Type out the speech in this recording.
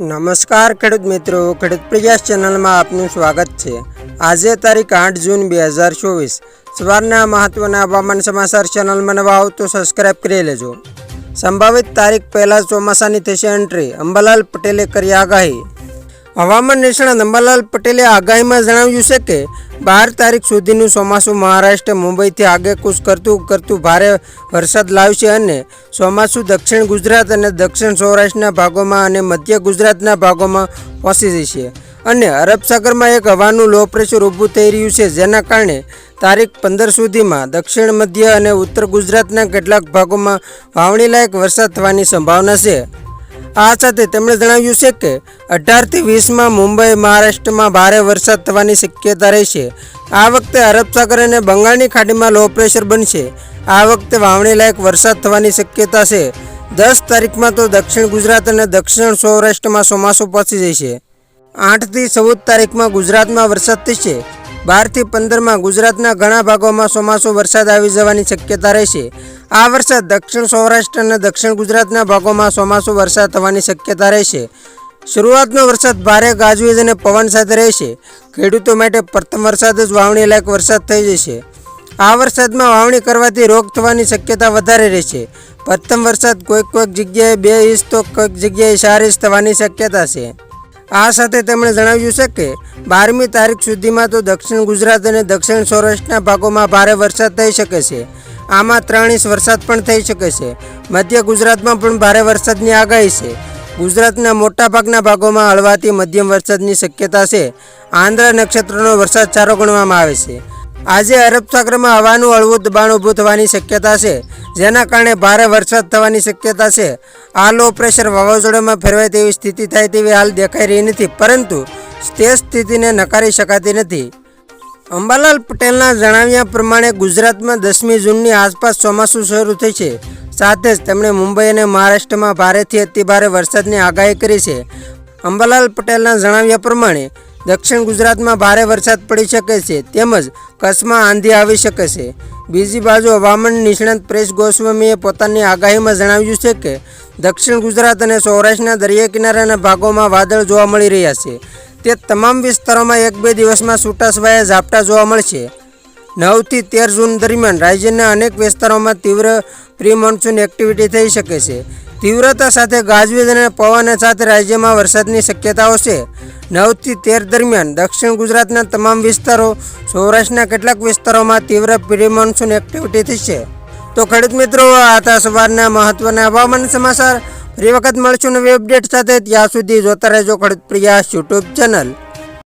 નમસ્કાર ખેડૂત મિત્રો, ખેડૂત પ્રયાસ ચેનલમાં આપનું સ્વાગત છે. આજે તારીખ આઠ જૂન બે હજાર ચોવીસ. સવારના મહત્વના હવામાન સમાચાર ચેનલમાં નવા આવો તો સબસ્ક્રાઇબ કરી લેજો. સંભવિત તારીખ પહેલાં ચોમાસાની થશે એન્ટ્રી અંબાલાલ પટેલે કરી આગાહી. હવામાન નિષ્ણાત અંબાલાલ પટેલે આગાહીમાં જણાવ્યું છે કે, બાર તારીખ સુધીનું ચોમાસું મહારાષ્ટ્ર, મુંબઈથી આગેકૂચ કરતું કરતું ભારે વરસાદ લાવશે અને ચોમાસું દક્ષિણ ગુજરાત અને દક્ષિણ સૌરાષ્ટ્રના ભાગોમાં અને મધ્ય ગુજરાતના ભાગોમાં પહોંચી જશે અને અરબ સાગરમાં એક હવાનું લો પ્રેશર ઊભું થઈ રહ્યું છે, જેના કારણે તારીખ પંદર સુધીમાં દક્ષિણ, મધ્ય અને ઉત્તર ગુજરાતના કેટલાક ભાગોમાં વાવણીલાયક વરસાદ થવાની સંભાવના છે. આ સાથે તેમણે જણાવ્યું છે કે અઢારથી વીસમાં મુંબઈ, મહારાષ્ટ્રમાં ભારે વરસાદ થવાની શક્યતા રહેશે આ વખતે અરબ સાગર અને બંગાળની ખાડીમાં લો પ્રેશર બનશે. આ વખતે વાવણી લાયક વરસાદ થવાની શક્યતા છે. દસ તારીખમાં તો દક્ષિણ ગુજરાત અને દક્ષિણ સૌરાષ્ટ્રમાં ચોમાસું પહોંચી જશે આઠથી ચૌદ તારીખમાં ગુજરાતમાં વરસાદ થશે. બારથી પંદરમાં ગુજરાતના ઘણા ભાગોમાં ચોમાસું વરસાદ આવી જવાની શક્યતા રહેશે. આ વરસાદ દક્ષિણ સૌરાષ્ટ્ર અને દક્ષિણ ગુજરાતના ભાગોમાં ચોમાસું વરસાદ થવાની શક્યતા રહેશે શરૂઆતનો વરસાદ ભારે ગાજવીજ અને પવન સાથે રહેશે ખેડૂતો માટે પ્રથમ વરસાદ જ વાવણી લાયક વરસાદ થઈ જશે. આ વરસાદમાં વાવણી કરવાથી રોગ થવાની શક્યતા વધારે રહેશે પ્રથમ વરસાદ કોઈક કોઈક જગ્યાએ બે ઇંચ તો કોઈક જગ્યાએ ચાર ઇંચ થવાની શક્યતા છે. આ સાથે તેમણે જણાવ્યું છે કે, બારમી તારીખ સુધીમાં તો દક્ષિણ ગુજરાત અને દક્ષિણ સૌરાષ્ટ્રના ભાગોમાં ભારે વરસાદ થઈ શકે છે. આમાં ત્રણ ઇંચ વરસાદ પણ થઈ શકે છે. મધ્ય ગુજરાતમાં પણ ભારે વરસાદની આગાહી છે. ગુજરાતના મોટાભાગના ભાગોમાં હળવાથી મધ્યમ વરસાદની શક્યતા છે. આંધ્ર નક્ષત્રનો વરસાદ સારો ગણવામાં આવે છે. આજે અરબ સાગરમાં હવાનું હળવું દબાણ ઊભું થવાની શક્યતા છે, જેના કારણે ભારે વરસાદ થવાની શક્યતા છે. આ લો પ્રેશર વાવાઝોડામાં ફેરવાય તેવી સ્થિતિ થાય તેવી હાલ દેખાઈ રહી નથી, પરંતુ તે સ્થિતિને નકારી શકાતી નથી. અંબાલાલ પટેલના જણાવ્યા પ્રમાણે ગુજરાતમાં દસમી જૂનની આસપાસ ચોમાસું શરૂ થઈ છે. સાથે જ તેમણે મુંબઈ અને મહારાષ્ટ્રમાં ભારેથી અતિભારે વરસાદની આગાહી કરી છે. અંબાલાલ પટેલના જણાવ્યા પ્રમાણે દક્ષિણ ગુજરાતમાં ભારે વરસાદ પડી શકે છે, તેમજ કચ્છમાં આંધી આવી શકે છે. બીજી બાજુ હવામાન નિષ્ણાત પ્રેસ ગોસ્વામીએ પોતાની આગાહીમાં જણાવ્યું છે કે દક્ષિણ ગુજરાત અને સૌરાષ્ટ્રના દરિયા કિનારાના ભાગોમાં વાદળ જોવા મળી રહ્યા છે. તે તમામ વિસ્તારોમાં એક બે દિવસમાં છૂટાછવાયા ઝાપટા જોવા મળશે. નવથી તેર જૂન દરમિયાન રાજ્યના અનેક વિસ્તારોમાં તીવ્ર પ્રી મોન્સૂન એક્ટિવિટી થઈ શકે છે. તીવ્રતા સાથે ગાજવીજ અને પવન સાથે રાજ્યમાં વરસાદની શક્યતાઓ છે. નવથી તેર દરમિયાન દક્ષિણ ગુજરાતના તમામ વિસ્તારો, સૌરાષ્ટ્રના કેટલાક વિસ્તારોમાં તીવ્ર પ્રી મોન્સૂન એક્ટિવિટી થશે. તો ખેડૂત મિત્રો, આ હતા સવારના મહત્વના હવામાન સમાચાર. ફરી વખત મળશું નવી અપડેટ સાથે. ત્યાં સુધી જોતા રહેજો ખેડૂત પ્રયાસ યુટ્યુબ ચેનલ